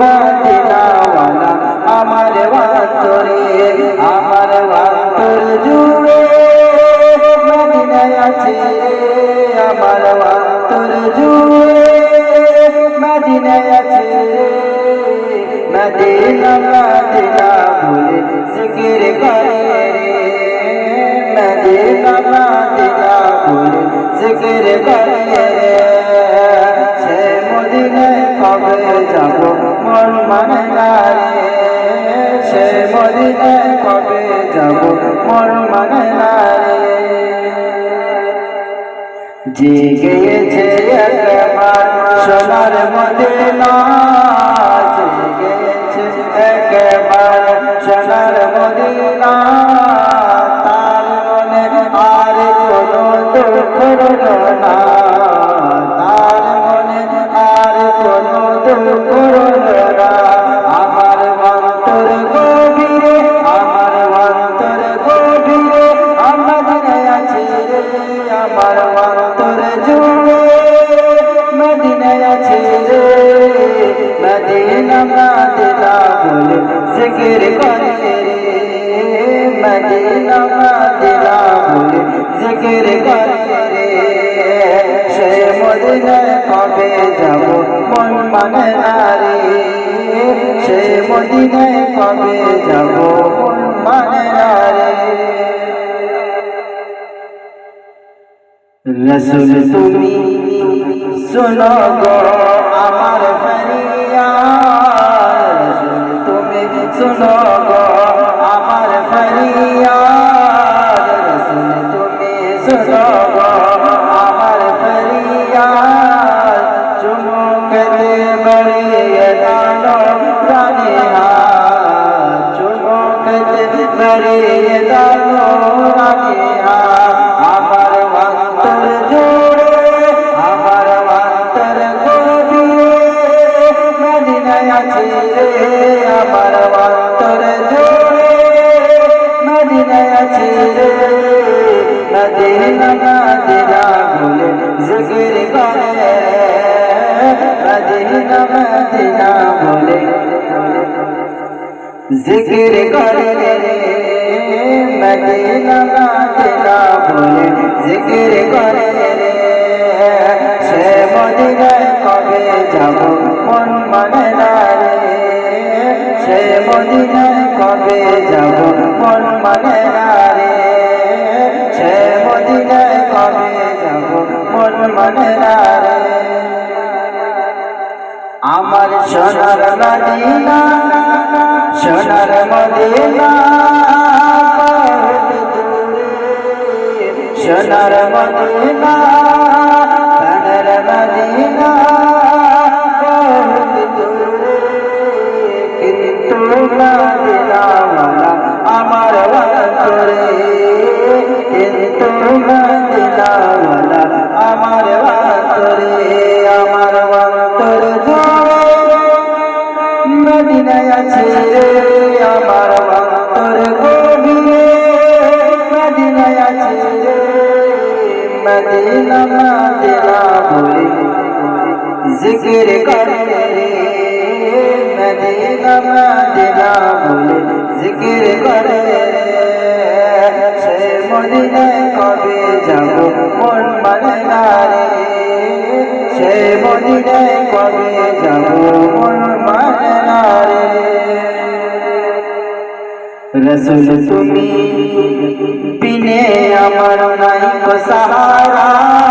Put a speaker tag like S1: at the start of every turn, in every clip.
S1: মদিনাওয়ালা আমার অন্তরে আমার অন্তর জুড়ে আছে আমার অন্তর জুড়ে মদিনায় আছে মদিনা মদিনা বলে জিকির করে মদিনা মদিনা বলে জিকির করে মন মানে না জেগেছে একবার সোনার মদিনা। আছে রে মদিনা মদিনা বলে জিকির করে রে মদিনা মদিনা বলে জিকির করে রে সে মদিনায় কবে যাব? মন মানে না সে মদিনায় কবে যাব? মন মানে না রসুল তুমি শোনো গো আমার ফরিয়া। রসুল তুমি শোনো আমার ফরিয়া। তুমি শোনো আমার ফরিয়া। চুমুকতে বড়িয়ে দানো রানিহা চুমুকতে বড়িয়ে দানো আছে রে আমার অন্তর জুড়ে মদিনায় আছে রে মদিনা মদিনা বলে জিকির করে। জিকির করে। মদিনা মদিনা বলে জিকির করে। মন রে সে মদিনায় কবে যাব? মন আমার সোনার মদিনা সোনার মদিনা সোনার মদিনা আছে রে আমার অন্তর গভীরে। মদিনায় আছে রে, মদিনা মদিনা বলে। জিকির করে রে, মদিনা মদিনা বলে। জিকির করে রে, সে মদিনায় কবে রসুল তুমি বিনে আমার নাই সাহারা।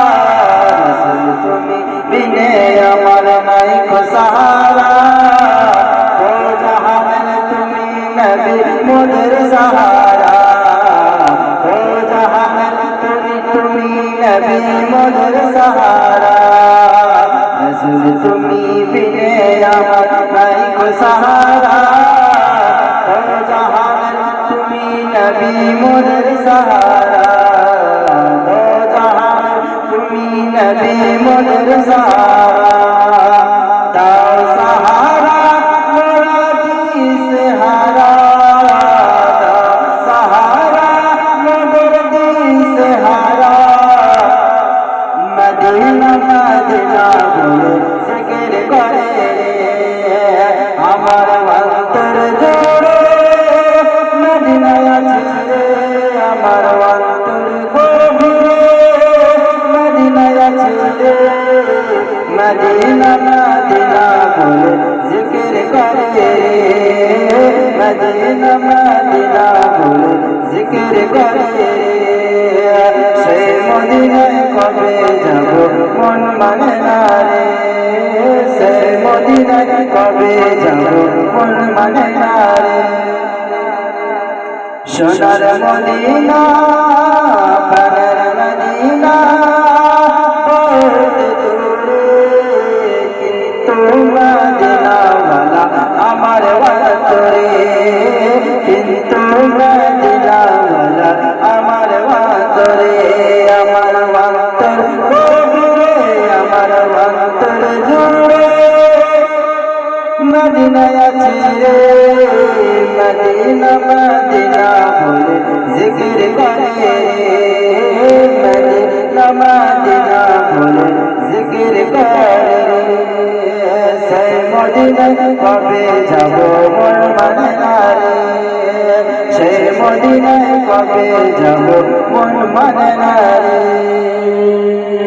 S1: নবী মোদের সাহারা ও জাহান তুমি নবী মোদের সাহারা বলতে মদিনা মদিনা বলে জিকির করে। মদিনা মদিনা বলে জিকির করে। সে মদিনায় কবে যাব মন মানে না রে। সে মদিনায় কবে যাব মন মানে না রে। সোনার মদিনা মদিনায় আছে রে মদিনা মদিনা বলে জিকির করে মদিনা মদিনা বলে জিকির করে সেই মদিনায় কবে যাব মন মানে না কবে যাব? মন মানে না রে।